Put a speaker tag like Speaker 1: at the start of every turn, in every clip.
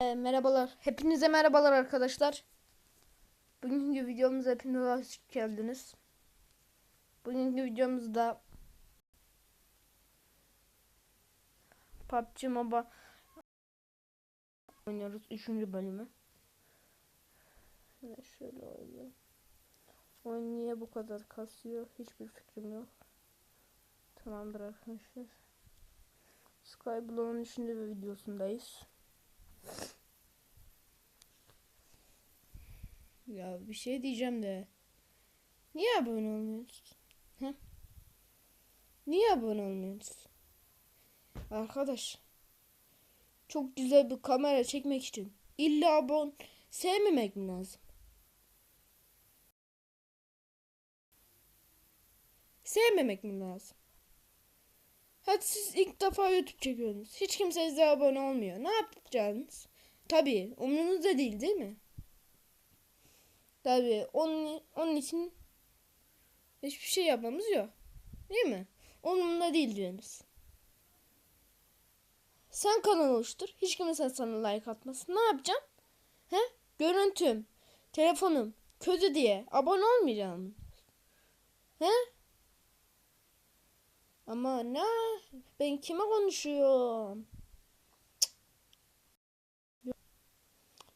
Speaker 1: E, merhabalar. Hepinize merhabalar arkadaşlar. Bugünkü videomuza hepiniz hoş geldiniz. Bugünkü videomuzda PUBG Mobile oynuyoruz. Üçüncü bölümü. Evet, şöyle oynayalım. Oyun niye bu kadar kasıyor? Hiçbir fikrim yok. Tamamdır arkadaşlar. Skyblock'un üçüncü videosundayız. Ya bir şey diyeceğim de. Niye abone olmuyorsunuz? Ha? Niye abone olmuyorsunuz? Arkadaş. Çok güzel bir kamera çekmek için illa abone sevmemek mi lazım? Sevmemek mi lazım? Hadi siz ilk defa YouTube çekiyorsunuz. Hiç kimse size abone olmuyor. Ne yapacaksınız? Tabii umurunuzda değil değil mi? Tabii onun, onun için hiçbir şey yapmamız yok. Değil mi? Onunla değil diyorsunuz. Sen kanal oluştur. Hiç kimse sana like atmasın. Ne yapacaksın? He? Görüntüm, telefonum kötü diye abone olmayacağım. He? Ama ne? Ben kime konuşuyorum?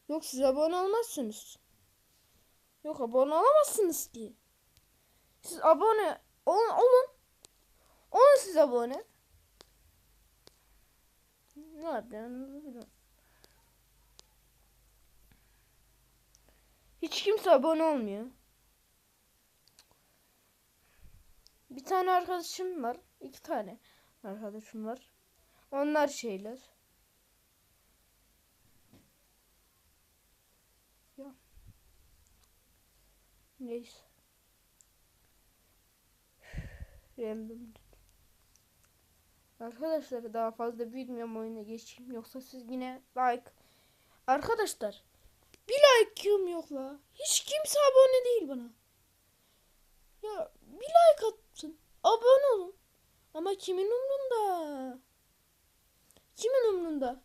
Speaker 1: Yok siz abone olmazsınız. Yok abone olamazsınız ki. Siz abone olun. Olun, olun siz abone. Ne yapıyorsunuz bilmiyorum. Hiç kimse abone olmuyor. Bir tane arkadaşım var. İki tane arkadaşım var. Onlar şeyler. Ya. Neyse. Random. Arkadaşlar daha fazla büyütmüyorum oyuna geçeyim. Yoksa siz yine like. Arkadaşlar bir like'ım yok la. Hiç kimse abone değil bana. Ya bir like atsın. Abone olun. Ama kimin umrunda? Kimin umrunda?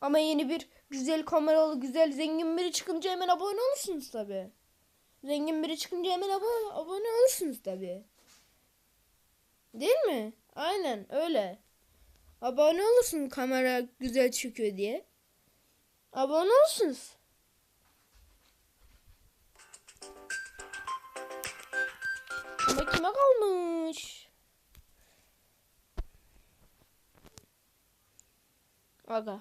Speaker 1: Ama yeni bir güzel kameralı, güzel, zengin biri çıkınca hemen abone olursunuz tabi. Zengin biri çıkınca hemen abone, abone olursunuz tabi. Değil mi? Aynen öyle. Abone olursun kamera güzel çıkıyor diye. Abone olursunuz. Kime kalmış? Aga.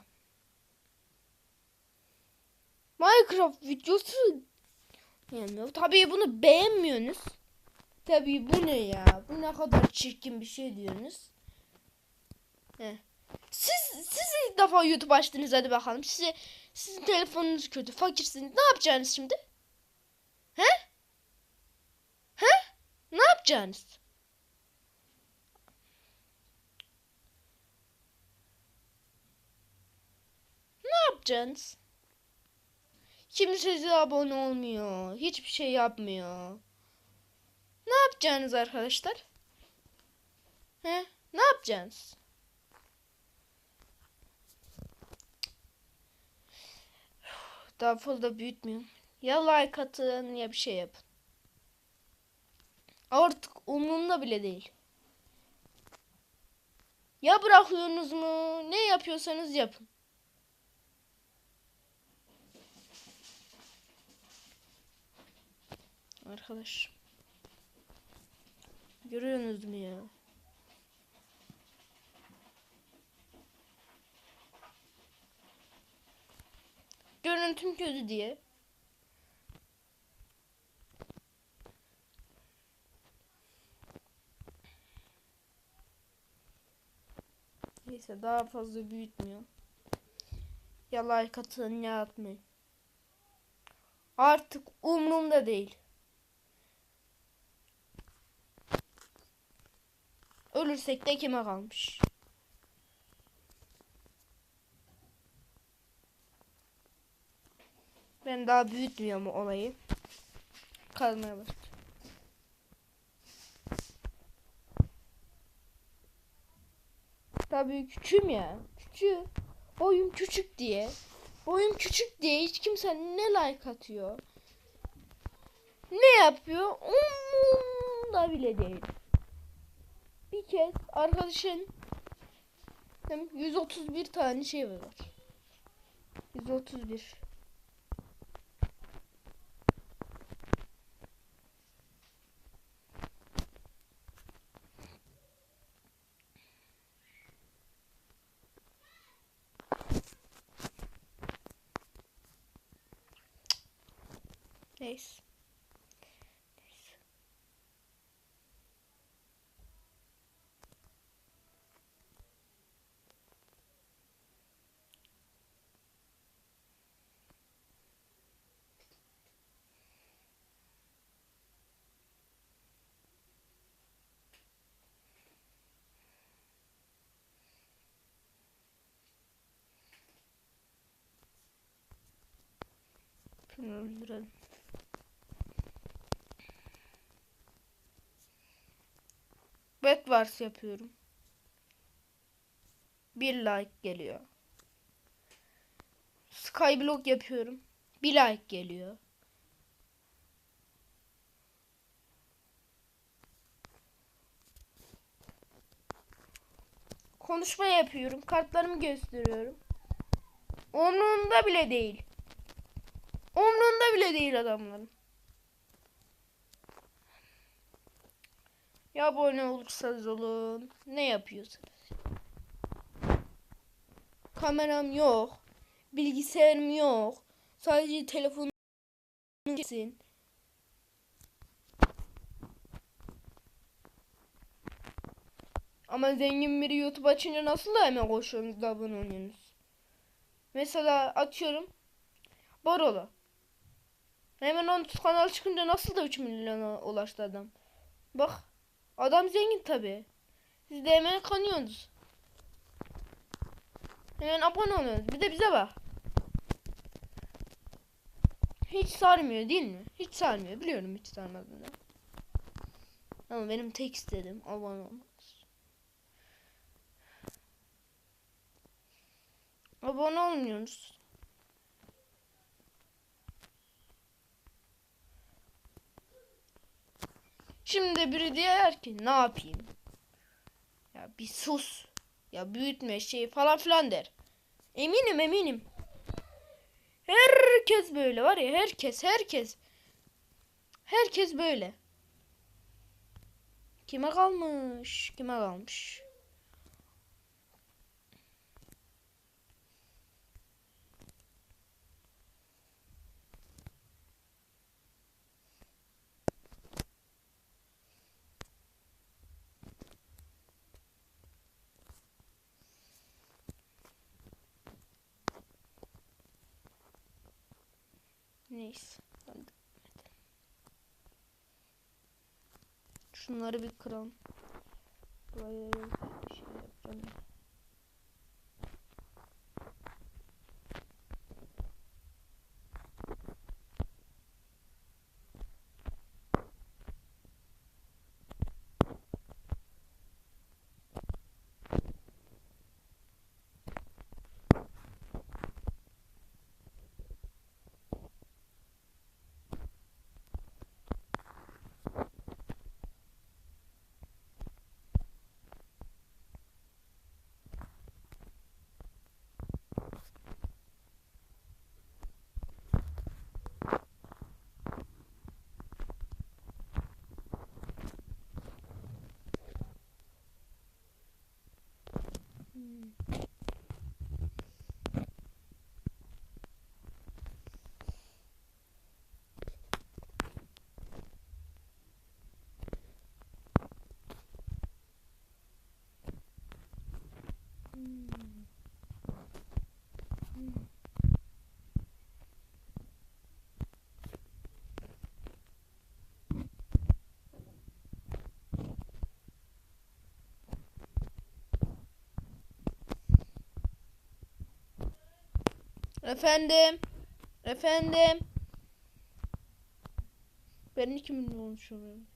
Speaker 1: Minecraft videosu yani tabii bunu beğenmiyorsunuz. Tabii bu ne ya? Bu ne kadar çirkin bir şey diyorsunuz. Heh. Siz siz ilk defa YouTube açtınız hadi bakalım. Size sizin telefonunuz kötü, fakirsiniz. Ne yapacaksınız şimdi? He? He? Ne yapacaksınız? Ne yapacaksınız? Kimse size abone olmuyor. Hiçbir şey yapmıyor. Ne yapacaksınız arkadaşlar? He? Ne yapacaksınız? Daha fazla büyütmüyorum. Ya like atın ya bir şey yapın. Artık umurumda bile değil. Ya bırakıyorsunuz mu? Ne yapıyorsanız yapın. Arkadaş. Görüyorsunuz mu ya? Görüntüm kötü diye. Neyse daha fazla büyütmüyor. Ya like atın ya atmayın. Artık umurumda değil. Ölürsek de kime kalmış? Ben daha büyütmüyorum olayı. Kalmaya başladı. Tabii küçüğüm ya. Küçük. Boyum küçük diye. Boyum küçük diye hiç kimse ne like atıyor. Ne yapıyor? Umurumda bile değil. Bir kez arkadaşın hem 131 tane şey var. 131. Neyse. Şunu öldürelim. Bedwars yapıyorum. Bir like geliyor. Skyblock yapıyorum. Bir like geliyor. Konuşma yapıyorum. Kartlarımı gösteriyorum. Umrunda bile değil. Umrunda bile değil adamların. Ya abone olursanız olun. Ne yapıyorsunuz? Kameram yok. Bilgisayarım yok. Sadece telefonum kesin. Ama zengin biri YouTube açınca nasıl da hemen koşuyorsunuz da abone oluyorsunuz? Mesela atıyorum. Borolo. Hemen onun kanal çıkınca nasıl da 3 milyona ulaştı adam. Bak. Adam zengin tabi. Siz de hemen kanıyorsunuz. Hemen abone oluyorsunuz. Bir de bize bak. Hiç sarmıyor değil mi? Hiç sarmıyor. Biliyorum hiç sarmadığını. Ama benim tek istedim abone olmak. Abone olmuyorsunuz. Şimdi biri diyor ki ne yapayım? Ya bir sus. Ya büyütme şey falan filan der. Eminim eminim. Herkes böyle var ya herkes herkes. Herkes böyle. Kime kalmış? Kime kalmış? Neyse. Şunları bir kıralım. Buraya bir şey yapacağım. Mm. Mm. Efendim. Efendim. Ben 2 milyon olmuşum.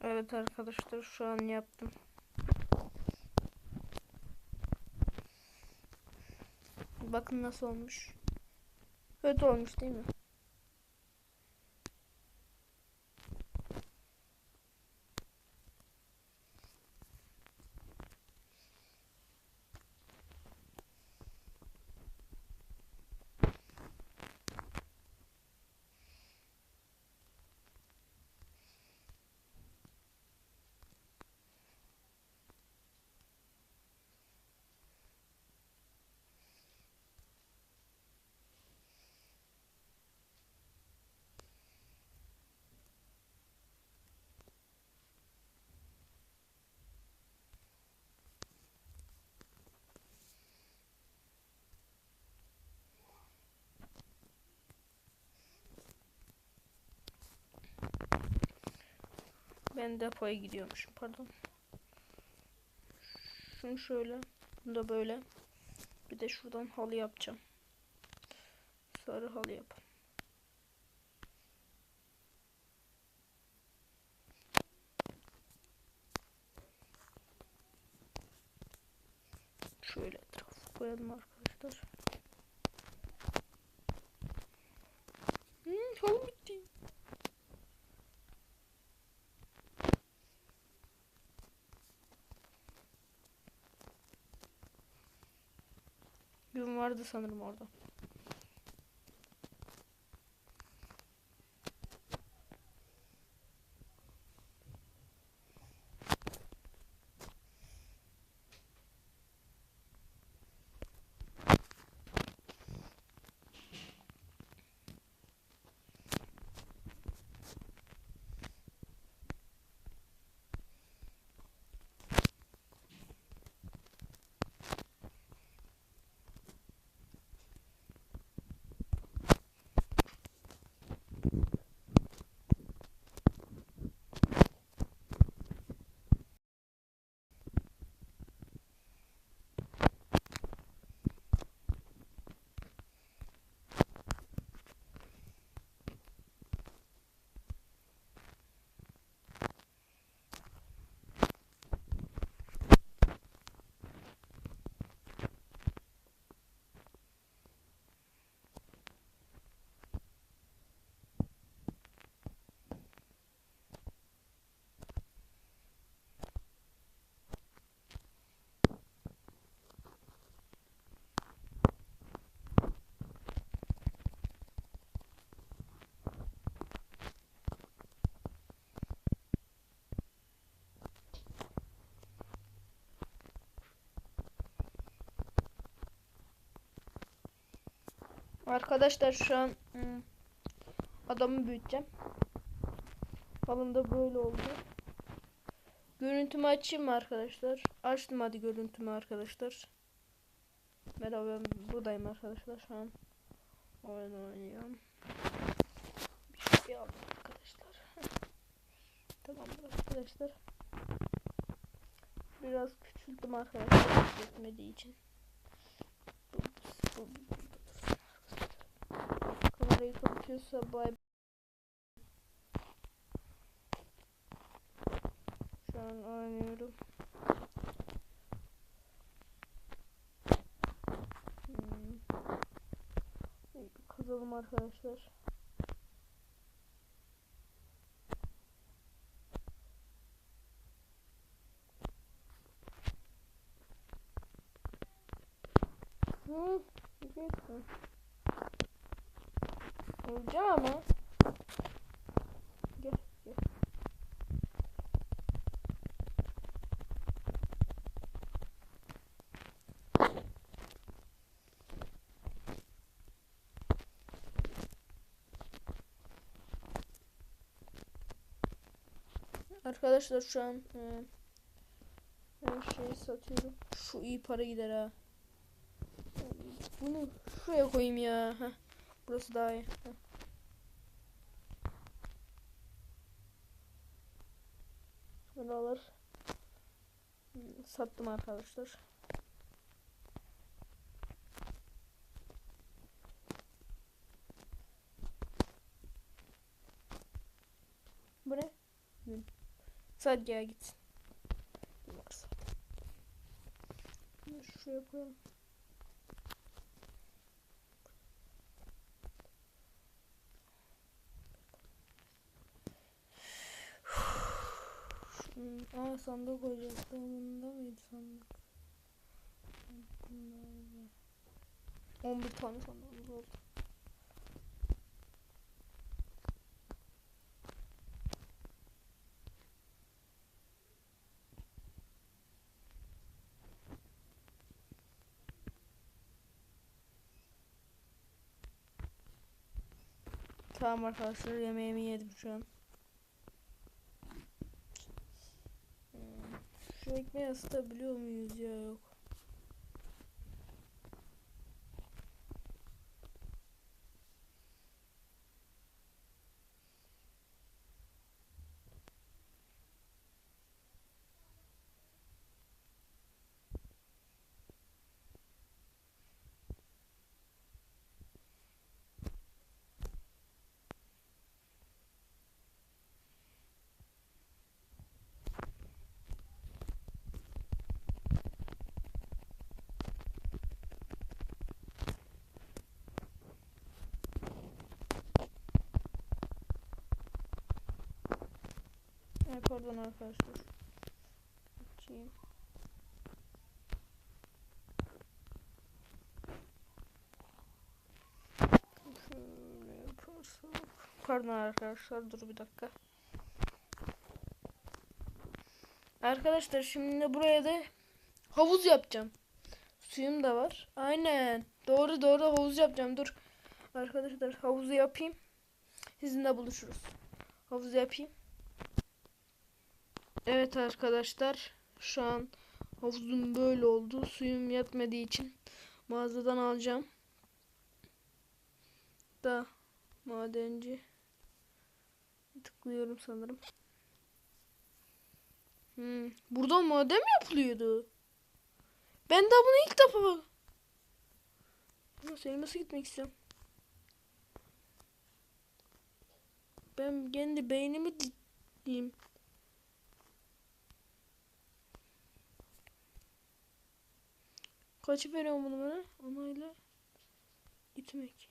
Speaker 1: Evet arkadaşlar şu an yaptım. Bakın nasıl olmuş. Kötü olmuş değil mi? Ben depoya gidiyormuşum pardon. Şunu şöyle. Bunu da böyle. Bir de şuradan halı yapacağım. Sarı halı yap. Şöyle etrafı koyalım arkadaşlar. Hmm, halı bitti. Gün vardı sanırım orada. Arkadaşlar şu an hmm, adamı büyüteceğim. Halında böyle oldu. Görüntümü açayım mı arkadaşlar? Açtım hadi görüntümü arkadaşlar. Merhaba ben buradayım arkadaşlar şu an. Oyun oynuyorum. Bir şey aldım arkadaşlar. Tamamdır arkadaşlar. Biraz küçülttüm arkadaşlar. Yetmediği için. Bu, bu, bu, Kamerayı kapatıyorsa bay Şu an oynuyorum. Hmm. Kazalım arkadaşlar. Hı, gitme. Öleceğim ama. Gel gel. Arkadaşlar şu an e, her şeyi satıyorum. Şu iyi para gider ha. Bunu şuraya koyayım ya. Heh. Burası daha. Buralar hmm, sattım arkadaşlar. Bu ne? Gün. Gel gitsin. Şuraya koyalım. Hmm, Aa sandık. Bunda mıydı sandık? Bunda mıydı? 11 tane sandığımız oldu. Tamam arkadaşlar yemeğimi yedim şu an. Ekmeği ısıtabiliyor muyuz ya yok. Evet pardon arkadaşlar. Açayım. Şöyle yaparsak. Pardon arkadaşlar dur bir dakika. Arkadaşlar şimdi buraya da havuz yapacağım. Suyum da var. Aynen. Doğru doğru havuz yapacağım. Dur. Arkadaşlar havuzu yapayım. Sizinle buluşuruz. Havuzu yapayım. Evet arkadaşlar şu an havuzum böyle oldu. Suyum yetmediği için mağazadan alacağım. Da madenci tıklıyorum sanırım. Hmm, burada maden mi yapılıyordu? Ben de bunu ilk defa. Nasıl elması gitmek istiyorum. Ben kendi beynimi diyeyim. Kaç veriyorum bunu bana? Onayla gitmek.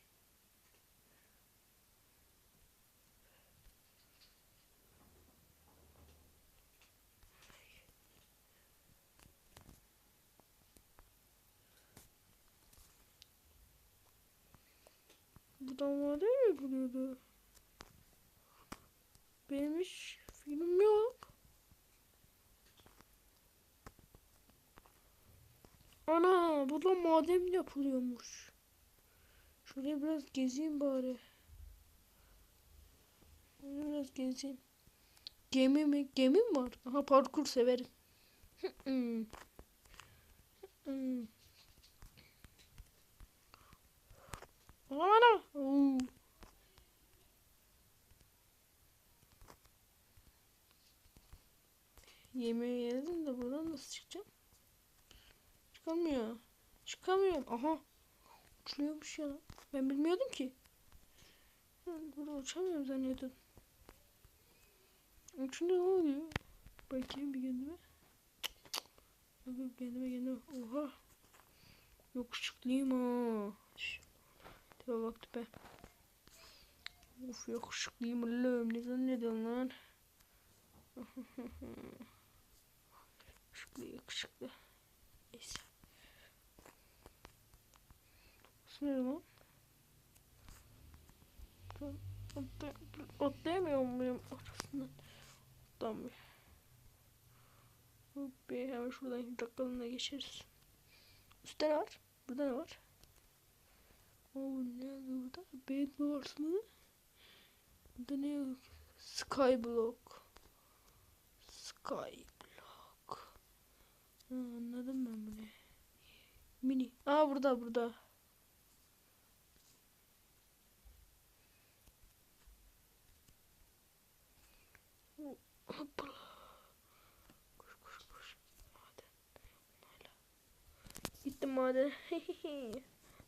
Speaker 1: Buradan maden yapılıyordu? Benim hiç film yok. Ana burada maden yapılıyormuş. Şuraya biraz gezeyim bari. Şuraya biraz gezeyim. Gemi mi? Gemi mi var? Aha parkur severim. Ana ana. Oo. Yemeği yedim de buradan nasıl çıkacağım? Çıkamıyor. Çıkamıyorum. Aha. Uçuyormuş ya. Ben bilmiyordum ki. Burada uçamıyorum zannediyordum. Uçunca ne oluyor? Bakayım bir kendime. Yok kendime kendime. Oha. Yakışıklıyım ha. Tipe bak tipe. Of yakışıklıyım Allah'ım. Ne zannediyorsun lan? yakışıklı yakışıklı. Neyse. Sınır lan. Atla, atlayamıyor muyum orasından? Atlamıyor. Hop bir hemen şuradan dakikalığına geçeriz. Üstte ne var? Burada ne var? Oo ne yazıyor burada? Bed Wars mı? Burada ne yazıyor? Skyblock. Skyblock. Ha, anladım ben bunu. Mini. Aa burada burada. Hoppala. Koş koş koş. Maden. Hala. Gittim madene.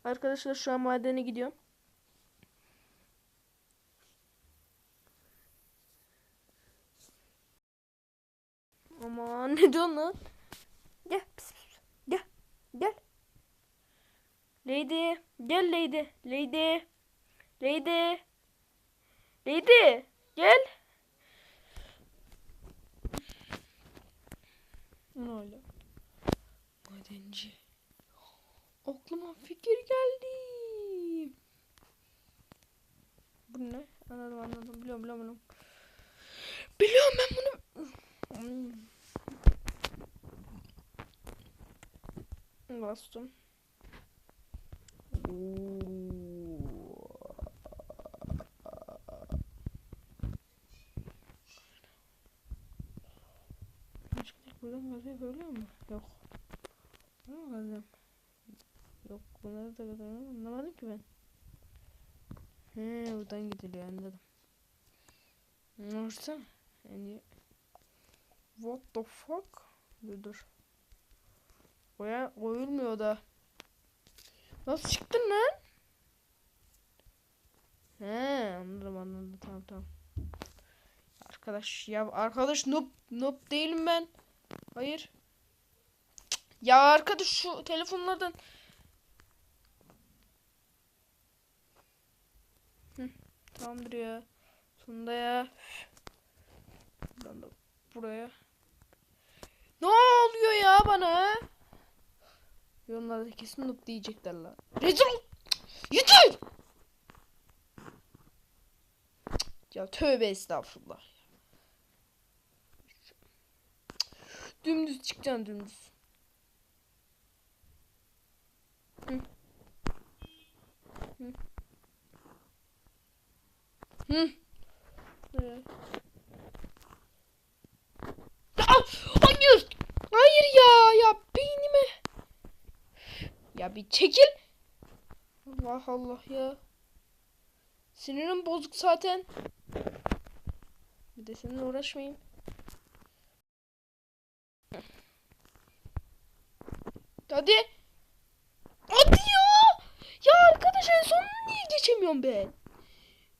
Speaker 1: Arkadaşlar şu an madene gidiyorum. Aman ne diyorsun lan? Gel. Pis, pis. Gel. Gel. Lady. Gel Lady. Lady. Lady. Lady. Gel. Ne öyle? Madenci. Aklıma fikir geldi. Bu ne? Anladım anladım. Biliyorum biliyorum. biliyorum. Biliyorum ben bunu. Hmm. Bastım. Çıktık buradan gazayı böyle mi? Yok. Ne gazım? Yok bunları da kazanıyorum. Anlamadım ki ben. He buradan gidiliyor anladım. Nasıl? Yani What the fuck? Dur dur. Koya koyulmuyor da. Nasıl çıktın lan? He anladım anladım tamam tamam. Arkadaş ya arkadaş noob noob değilim ben. Hayır. Ya arkadaş şu telefonlardan Hı, tamamdır ya. Sonunda ya. Buradan da buraya. Ne oluyor ya bana? Yorumlarda kesin noob diyecekler la. Rezil Yeter! Ya tövbe estağfurullah. Dümdüz çıkacaksın dümdüz. Hı. Hı. Hı. Evet. Aa, hayır. Hayır ya ya beynime. Ya bir çekil. Allah Allah ya. Sinirim bozuk zaten. Bir de seninle uğraşmayayım. Hadi. Hadi ya. Ya arkadaş en sonunu niye geçemiyorum ben?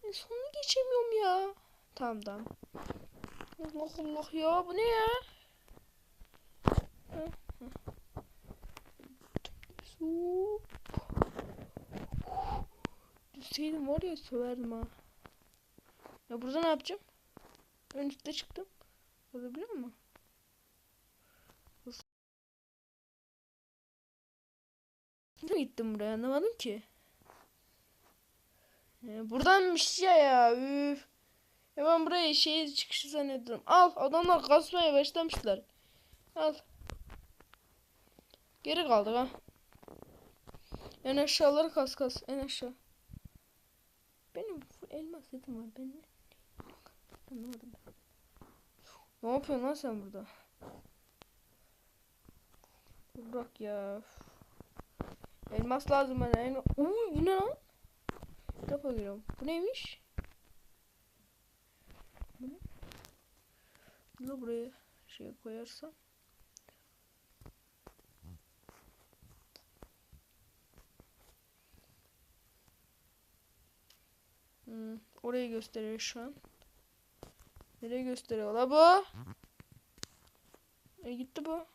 Speaker 1: En sonunu geçemiyorum ya. Tamam tamam. Allah Allah ya bu ne ya? Hı, hı. Su. Düşseydim var ya söverdim ha. Ya burada ne yapacağım? Ön üstte çıktım. Olabiliyor mu? Nasıl gittim buraya anlamadım ki. Ee, buradanmış ya ya. Üf. Ya ben buraya şey çıkışı zannediyorum. Al adamlar kasmaya başlamışlar. Al. Geri kaldık ha. En aşağıları kas kas. En aşağı. Benim elmas setim var. Ben ne? Anlamadım. Ne yapıyorsun lan sen burada? Bırak ya. Elmas lazım bana. Elmas. Uy bu ne lan? Defa görüyorum. Bu neymiş? Bu ne? Bunu buraya şey koyarsam. Hmm, orayı gösteriyor şu an. Nereye gösteriyor la bu? E gitti bu.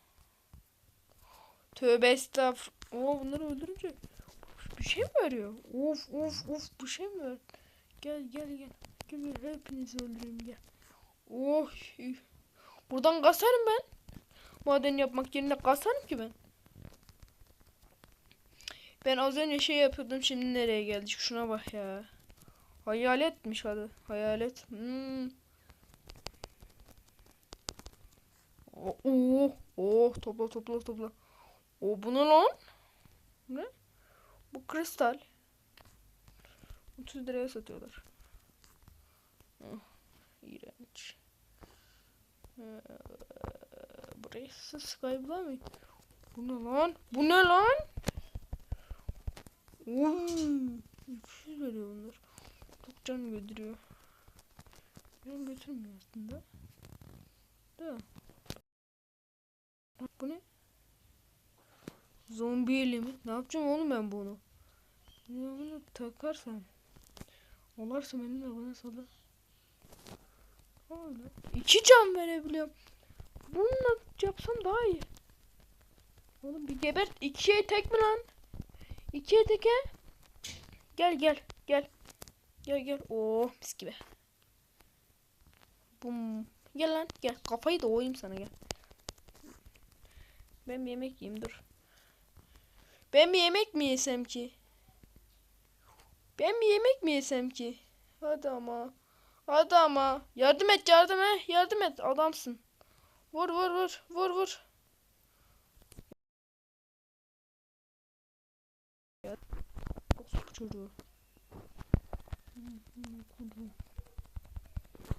Speaker 1: Tövbe estağfur. Oo bunları öldürünce bir şey mi veriyor? Of of of bir şey mi ver? Gel gel gel. Gel hepinizi öldüreyim gel. Oh. Buradan kasarım ben. Maden yapmak yerine kasarım ki ben. Ben az önce şey yapıyordum şimdi nereye geldik şuna bak ya. Hayaletmiş adı. Hayalet. Hmm. Oh, oh, oh, topla topla topla. O bu ne lan? Ne? Bu kristal. 30 liraya satıyorlar. Oh, iğrenç. Ee, burası Skybla mı? Bu ne lan? Bu ne lan? Oy, 300 veriyor bunlar. Çok can götürüyor. Can götürmüyor aslında. Da. Bu ne? Zombi elimi. Ne yapacağım oğlum ben bunu? Ya bunu takarsam. Olarsa benimle bana salır. Öyle. İki can verebiliyorum. Bununla yapsam daha iyi. Oğlum bir gebert. İkiye tek mi lan? İkiye teke. Gel gel gel. Gel gel. Oo mis gibi. Bum. Gel lan gel. Kafayı da oyayım sana gel. Ben yemek yiyeyim dur. Ben bir yemek mi yesem ki? Ben bir yemek mi yesem ki? Hadi ama. Hadi ama. Yardım et yardım et. Yardım et. Adamsın. Vur vur vur. Vur vur. Çocuğu.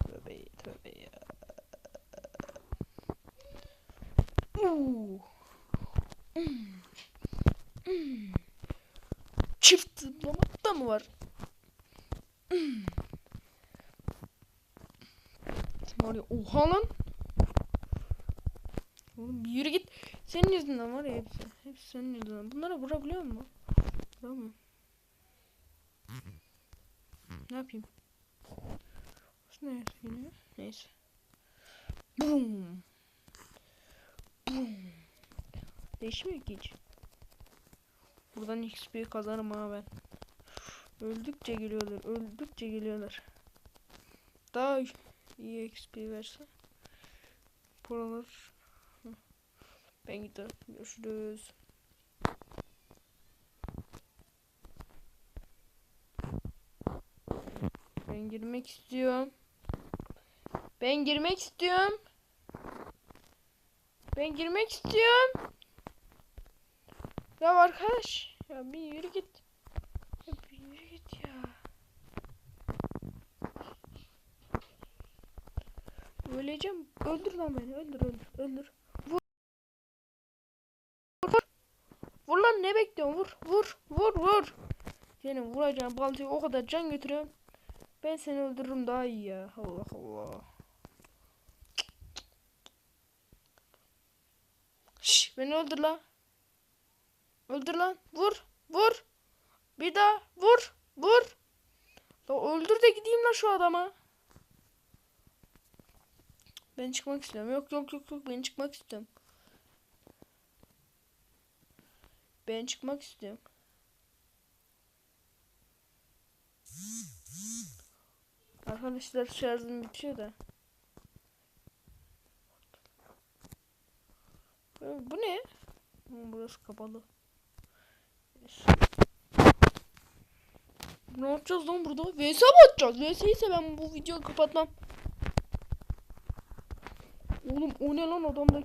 Speaker 1: Tövbe tövbe ya. Uuu. Hmm. Çift zıplamak mı var? Hmm. Var ya oha lan. Oğlum bir yürü git. Senin yüzünden var ya hepsi. Hepsi senin yüzünden. Bunlara vurabiliyor mu? Vuramıyorum. Ne yapayım? Neresi yine? Neyse. Boom. Boom. Değişmiyor ki hiç. Buradan XP kazanırım ha ben. Öldükçe geliyorlar. Öldükçe geliyorlar. Daha iyi XP verse. Buralar. Ben gidiyorum. Görüşürüz. Ben girmek istiyorum. Ben girmek istiyorum. Ben girmek istiyorum. Ya arkadaş. Ya bir yürü git. Ya bir yürü git ya. Öleceğim. Öldür lan beni. Öldür öldür. Öldür. Vur. Vur. Vur lan ne bekliyorsun? Vur. Vur. Vur. Vur. Senin vuracağın baltayı o kadar can götürüyorum. Ben seni öldürürüm daha iyi ya. Allah Allah. Şş, beni öldür lan. Öldür lan. Vur. Vur. Bir daha. Vur. Vur. La öldür de gideyim lan şu adama. Ben çıkmak istiyorum. Yok yok yok yok. Ben çıkmak istiyorum. Ben çıkmak istiyorum. Arkadaşlar şarjım bitiyor da. Bu ne? Burası kapalı. Neyse. Ne yapacağız lan burada? VS mi atacağız? VS ise ben bu videoyu kapatmam. Oğlum o ne lan adamda